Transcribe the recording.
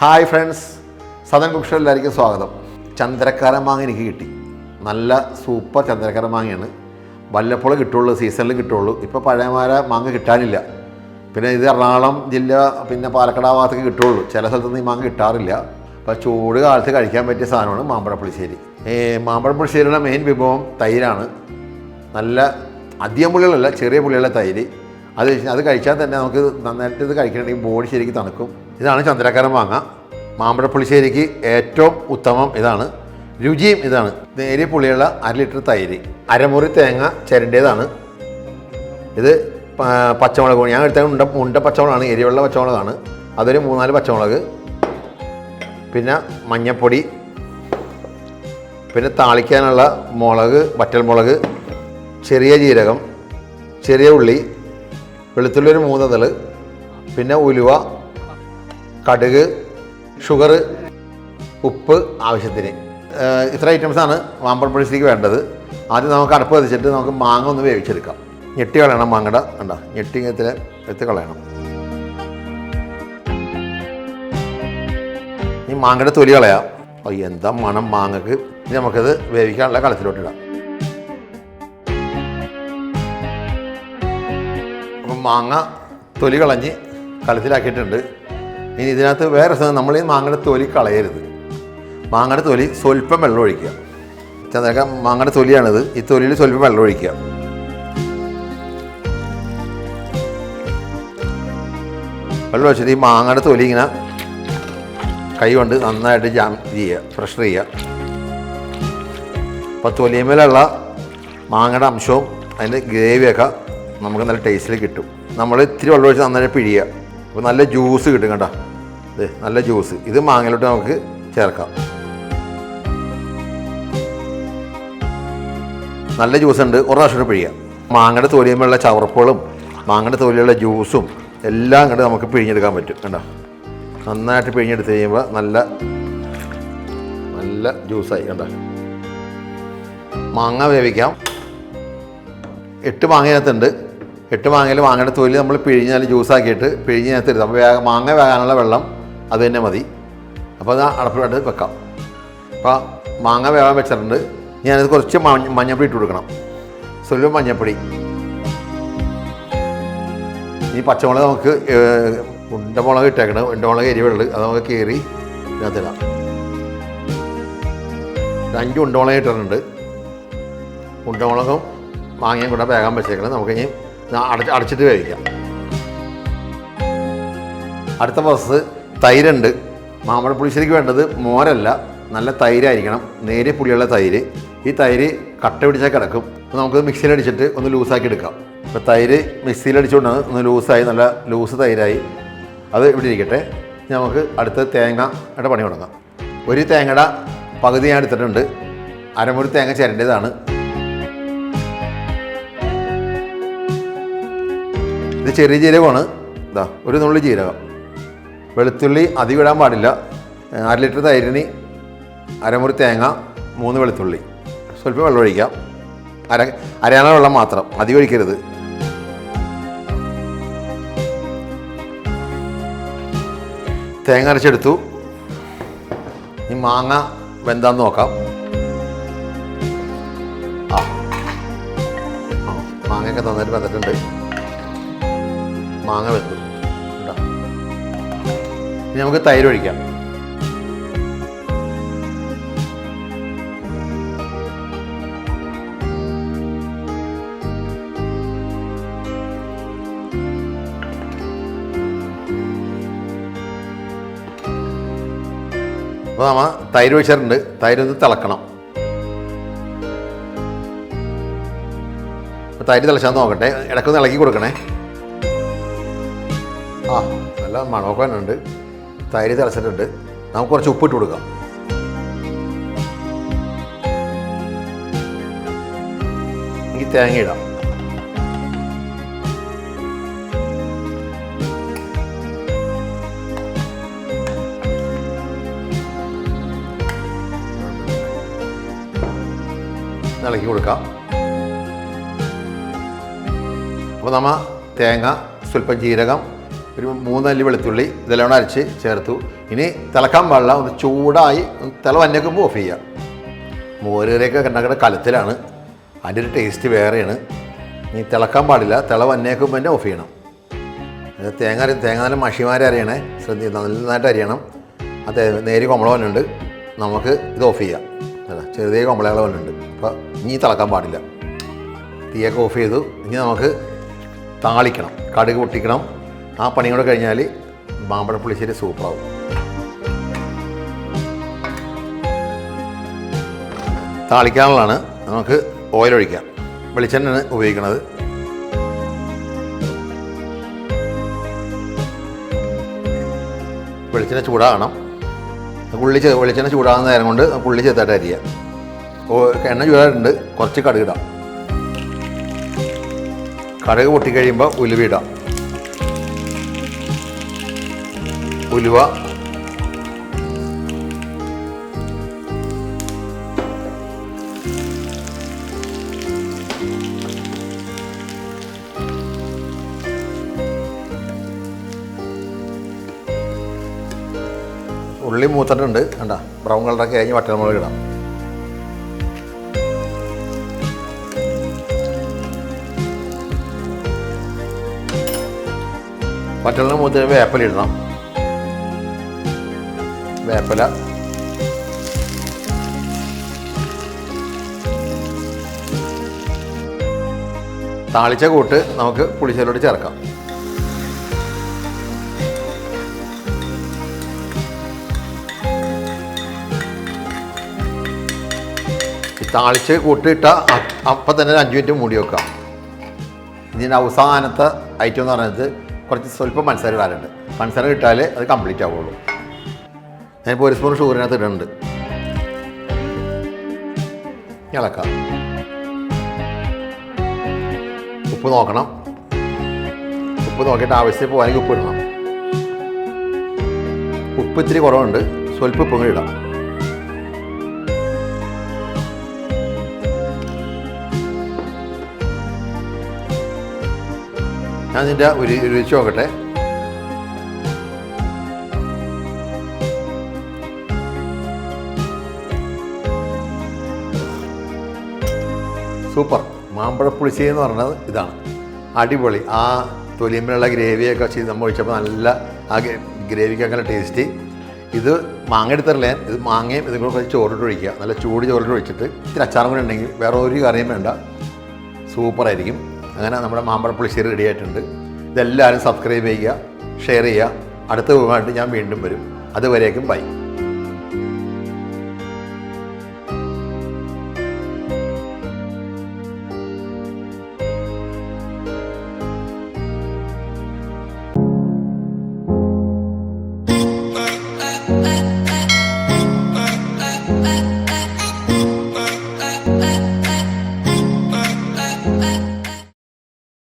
Hi friends Sadan കുക്ഷെല്ലാവർക്കും സ്വാഗതം. ചന്ദ്രക്കാര മാങ്ങ എനിക്ക് കിട്ടി. നല്ല സൂപ്പർ ചന്ദ്രക്കാര മാങ്ങയാണ്. വല്ലപ്പോഴും കിട്ടുള്ളൂ സീസണിൽ കിട്ടുള്ളൂ. ഇപ്പോൾ പഴയമാര മാങ്ങ കിട്ടാനില്ല. പിന്നെ ഇത് എറണാകുളം ജില്ല പിന്നെ പാലക്കാട് ആ ഭാഗത്തൊക്കെ കിട്ടുള്ളൂ. ചില സ്ഥലത്തൊന്നും ഈ മാങ്ങ കിട്ടാറില്ല. അപ്പോൾ ചൂട് കാലത്ത് കഴിക്കാൻ പറ്റിയ സാധനമാണ് മാമ്പഴപ്പുളിശ്ശേരി. ഈ മാമ്പഴ പുളിശ്ശേരിയുടെ മെയിൻ വിഭവം തൈരാണ്. നല്ല അധികം പുള്ളികളല്ല ചെറിയ പുള്ളികളുടെ തൈര്. അത് അത് കഴിച്ചാൽ തന്നെ നമുക്ക് നന്നായിട്ട് ഇത് കഴിക്കണമെങ്കിൽ ബോഡി ശരിക്ക് തണുക്കും. ഇതാണ് ചന്ദ്രക്കരം മാങ്ങ മാമ്പഴ പുളിശ്ശേരിക്ക് ഏറ്റവും ഉത്തമം ഇതാണ്. രുചിയും ഇതാണ്. നേരിയ പുളിയുള്ള അര ലിറ്റർ തൈര് അരമുറി തേങ്ങ ചിരണ്ടേതാണ് ഇത് പച്ചമുളക് ഞാൻ എടുത്ത ഉണ്ട ഉണ്ട പച്ചമുളകാണ് എരിവുള്ള പച്ചമുളകാണ്. അതൊരു മൂന്നാൽ പച്ചമുളക്. പിന്നെ മഞ്ഞപ്പൊടി. പിന്നെ താളിക്കാനുള്ള മുളക് വറ്റൽമുളക് ചെറിയ ജീരകം ചെറിയ ഉള്ളി വെളുത്തുള്ളി ഒരു മൂന്നതൾ പിന്നെ ഉലുവ കടുക് ഷുഗർ ഉപ്പ് ആവശ്യത്തിന്. ഇത്ര ഐറ്റംസാണ് മാമ്പഴ പുളിശ്ശേരിക്ക് വേണ്ടത്. ആദ്യം നമുക്ക് അടുപ്പ് വെച്ചിട്ട് നമുക്ക് മാങ്ങ ഒന്ന് വേവിച്ചെടുക്കാം. ഞെട്ടി കളയണം മാങ്ങട കണ്ട? ഞെട്ടി ഇങ്ങനെ എടുത്ത് കളയണം. ഈ മാങ്ങയുടെ തൊലി കളയാം. അപ്പോൾ എന്താ മണം മാങ്ങക്ക്. ഇനി നമുക്കത് വേവിക്കാനുള്ള കളത്തിലോട്ട് ഇടാം. അപ്പം മാങ്ങ തൊലി കളഞ്ഞ് കളത്തിലാക്കിയിട്ടുണ്ട്. ഇനി ഇതിനകത്ത് വേറെ നമ്മൾ ഈ മാങ്ങയുടെ തൊലി കളയരുത്. മാങ്ങയുടെ തൊലി സ്വല്പം വെള്ളം ഒഴിക്കുക. ചന്ദ്രക്ക മാങ്ങയുടെ തൊലിയാണിത്. ഈ തൊലിയിൽ സ്വല്പം വെള്ളം ഒഴിക്കുക. വെള്ളം ഒഴിച്ചിട്ട് ഈ മാങ്ങയുടെ തൊലി ഇങ്ങനെ കൈ കൊണ്ട് നന്നായിട്ട് ജാം ചെയ്യുക പ്രഷർ ചെയ്യുക. അപ്പോൾ തൊലിമേലുള്ള മാങ്ങയുടെ അംശവും അതിന്റെ ഗ്രേവിയൊക്കെ നമുക്ക് നല്ല ടേസ്റ്റിൽ കിട്ടും. നമ്മൾ ഇത്തിരി വെള്ളം ഒഴിച്ച് നന്നായിട്ട് പിഴിയുക. അപ്പോൾ നല്ല ജ്യൂസ് കിട്ടും കേട്ടോ. നല്ല ജ്യൂസ്. ഇത് മാങ്ങയിലോട്ട് നമുക്ക് ചേർക്കാം. നല്ല ജ്യൂസ് ഉണ്ട്. ഒരു പ്രാവശ്യം പിഴിയാം. മാങ്ങയുടെ തൊലിയുമ്പോഴുള്ള ചവർപ്പുകളും മാങ്ങയുടെ തൊലിയുള്ള ജ്യൂസും എല്ലാം കണ്ട് നമുക്ക് പിഴിഞ്ഞെടുക്കാൻ പറ്റും. കണ്ടോ? നന്നായിട്ട് പിഴിഞ്ഞെടുത്ത് കഴിയുമ്പോൾ നല്ല നല്ല ജ്യൂസായി. കണ്ടോ? മാങ്ങ വേവിക്കാം. എട്ട് മാങ്ങയകത്തുണ്ട്. എട്ട് മാങ്ങയിൽ മാങ്ങയുടെ തൊലി നമ്മൾ പിഴിഞ്ഞാൽ ജ്യൂസാക്കിയിട്ട് പിഴിഞ്ഞതിനകത്ത് ഇടും. അപ്പോൾ മാങ്ങ വേകാനുള്ള വെള്ളം അത് തന്നെ മതി. അപ്പോൾ അത് അടപ്പിലായിട്ട് വെക്കാം. അപ്പോൾ മാങ്ങ വേവാൻ വെച്ചിട്ടുണ്ട്. ഞാനത് കുറച്ച് മഞ്ഞ മഞ്ഞപ്പൊടി ഇട്ട് കൊടുക്കണം. സ്വല്പം മഞ്ഞപ്പൊടി ഈ പച്ചമുളക് നമുക്ക് ഉണ്ടമുളക് ഇട്ടേക്കണം. ഉണ്ടമുളക് എരിവുള്ളത് അത് നമുക്ക് കയറി ഇതിനകത്തിടാം അഞ്ച് ഉണ്ടമുളക് ഇട്ടിട്ടുണ്ട്. ഉണ്ടമുളകും മാങ്ങയും കൂടെ വേഗം വെച്ചേക്കണം. നമുക്ക് ഇനി അടച്ച് അടച്ചിട്ട് വേവിക്കാം. അടുത്ത പ്രോസസ്സ് തൈരുണ്ട്. മാമ്പഴ പുളിശ്ശേരിക്ക് വേണ്ടത് മോരല്ല നല്ല തൈരായിരിക്കണം നേരിയ പുളിയുള്ള തൈര്. ഈ തൈര് കട്ട പിടിച്ചാൽ കിടക്കും. അപ്പോൾ നമുക്ക് മിക്സിയിൽ അടിച്ചിട്ട് ഒന്ന് ലൂസാക്കി എടുക്കാം. ഇപ്പോൾ തൈര് മിക്സിയിൽ അടിച്ചുകൊണ്ട് ഒന്ന് ലൂസായി നല്ല ലൂസ് തൈരായി. അത് ഇവിടെ ഇരിക്കട്ടെ. നമുക്ക് അടുത്ത തേങ്ങയുടെ പണി തുടങ്ങാം. ഒരു തേങ്ങയുടെ പകുതി ഞാൻ എടുത്തിട്ടുണ്ട്. അരമുറി തേങ്ങ ചേരേണ്ടതാണ് ഇത് ചെറിയ ജീരകമാണ്. ഇതാ ഒരു നുള്ളി ജീരകം. വെളുത്തുള്ളി അധികം ഇടാൻ പാടില്ല. അര ലിറ്റർ തൈരിന് അരമുറി തേങ്ങ മൂന്ന് വെളുത്തുള്ളി. സ്വല്പം വെള്ളം ഒഴിക്കാം. അര അരയാണ വെള്ളം മാത്രം. അധികം ഒഴിക്കരുത്. തേങ്ങ അരച്ചെടുത്തു. ഈ മാങ്ങ വെന്താന്ന് നോക്കാം. ആ. മാങ്ങയൊക്കെ നന്നായിട്ട് വന്നിട്ടുണ്ട് മാങ്ങ കണ്ടോ? ഇനി നമുക്ക് തൈര് ഒഴിക്കാം. അപ്പോൾ നമ്മൾ തൈര് ഒഴിച്ചിട്ടുണ്ട്. തൈര് ഒന്ന് തിളക്കണം. അപ്പോൾ തൈര് തിളച്ചാൽ നോക്കട്ടെ. ഇടയ്ക്കൊന്ന് ഇളക്കി കൊടുക്കണേ. ആ നല്ല മണമൊക്കെ ഉണ്ട് തൈര് തിളച്ചിട്ടുണ്ട്. നമുക്ക് കുറച്ച് ഉപ്പിട്ട് കൊടുക്കാം. എനിക്ക് തേങ്ങ ഇടാം. ഇളക്കി കൊടുക്കാം. അപ്പോൾ നമ്മൾ തേങ്ങ സ്വല്പം ജീരകം ഒരു മൂന്നല്ലി വെളുത്തുള്ളി ഇതെല്ലാം അരച്ച് ചേർത്തു. ഇനി തിളക്കാൻ പാടില്ല ഒന്ന് ചൂടായി തിള വന്നേക്കുമ്പോൾ ഓഫ് ചെയ്യുക മോരുകറിയൊക്കെ കണ്ടാക്കുന്ന കലത്തിലാണ്. അതിന്റെ ഒരു ടേസ്റ്റ് വേറെയാണ്. ഇനി തിളക്കാൻ പാടില്ല തിള വന്നേക്കുമ്പോൾ തന്നെ ഓഫ് ചെയ്യണം. തേങ്ങ തേങ്ങ നല്ല മഷിമാരെ അറിയണേ ശ്രദ്ധ നന്നായിട്ട് അറിയണം അത് നേരി കുമ്പള വന്നുണ്ട് നമുക്ക് ഇത് ഓഫ് ചെയ്യാം. അല്ല ചെറിയ കുമ്പളകൾ വന്നുണ്ട് അപ്പോൾ ഇനി തിളക്കാൻ പാടില്ല. തീയൊക്കെ ഓഫ് ചെയ്തു. ഇനി നമുക്ക് താളിക്കണം. കടുക് പൊട്ടിക്കണം. ആ പണിയും കൂടെ കഴിഞ്ഞാൽ മാമ്പഴം പുളിശ്ശേരി സൂപ്പറാവും. താളിക്കാനുള്ളതാണ്. നമുക്ക് ഓയിലൊഴിക്കാം വെളിച്ചെണ്ണയാണ് ഉപയോഗിക്കുന്നത്. വെളിച്ചെണ്ണ ചൂടാകണം. ഉള്ളി വെളിച്ചെണ്ണ ചൂടാകുന്ന നേരം കൊണ്ട് നമുക്ക് ഉള്ളി ചെറുതായിട്ട് അരിയാം. എണ്ണ ചൂടായിട്ടുണ്ട്. കുറച്ച് കടുകിടാം കടുക് പൊട്ടിക്കഴിയുമ്പോൾ ഉലുവ ഉലുവ ഉള്ളി മൂത്തിട്ടുണ്ട്. കണ്ട? ബ്രൗൺ കളറൊക്കെ കഴിഞ്ഞ് വട്ടനമുളക് ഇടാം. വറ്റലിന് മൂത്തിന് വേപ്പല ഇടണം. വേപ്പല. താളിച്ച കൂട്ട് നമുക്ക് പുളിശ്ശേരിയോട് ചേർക്കാം. താളിച്ച് കൂട്ടിയിട്ട അപ്പം തന്നെ ഒരു അഞ്ച് മിനിറ്റ് മൂടി വെക്കാം ഇതിന്റെ അവസാനത്തെ ഐറ്റം എന്ന് പറയുന്നത് കുറച്ച് സ്വല്പം പഞ്ചസാര ഇടാനുണ്ട്. മത്സരം ഇട്ടാലേ അത് കംപ്ലീറ്റ് ആവുള്ളൂ. ഞാനിപ്പോൾ ഒരു സ്പൂൺ ഷുഗറിനകത്ത് ഇടുന്നുണ്ട് ഇളക്കാം. ഉപ്പ് നോക്കണം. ഉപ്പ് നോക്കിയിട്ട് ആവശ്യത്തിൽ പോകാനെങ്കിൽ ഉപ്പ് ഇടണം. ഉപ്പ് ഇത്തിരി കുറവുണ്ട്. സ്വൽപ്പ് ഉപ്പും കൂടി ഇടാം. ഞാൻ ഇതിന്റെ ഒരു രുചി നോക്കട്ടെ. സൂപ്പർ. മാമ്പഴ പുളിശ്ശേരി എന്ന് പറഞ്ഞത് ഇതാണ്. അടിപൊളി. ആ തൊലിയമ്പിലുള്ള ഗ്രേവിയൊക്കെ ചെയ്ത് നമ്മൾ ഒഴിച്ചപ്പോൾ നല്ല ആ ഗ്രേവിക്കൊക്കെ നല്ല ടേസ്റ്റ്. ഇത് മാങ്ങ എടുത്തറില്ല ഇത് മാങ്ങയും ഇതും കൂടെ ചോറിട്ട് ഒഴിക്കുക. നല്ല ചൂട് ചോറിട്ട് ഒഴിച്ചിട്ട് ഇത്തിരി അച്ചാറും കൂടെ ഉണ്ടെങ്കിൽ വേറെ ഒരു കറിയും വേണ്ട. സൂപ്പറായിരിക്കും അങ്ങനെ നമ്മുടെ മാമ്പഴപ്പുളിശ്ശേരി റെഡി ആയിട്ടുണ്ട്. ഇതെല്ലാവരും സബ്സ്ക്രൈബ് ചെയ്യുക ഷെയർ ചെയ്യുക. അടുത്ത വിഭവമായിട്ട് ഞാൻ വീണ്ടും വരും. അതുവരേക്കും ബൈ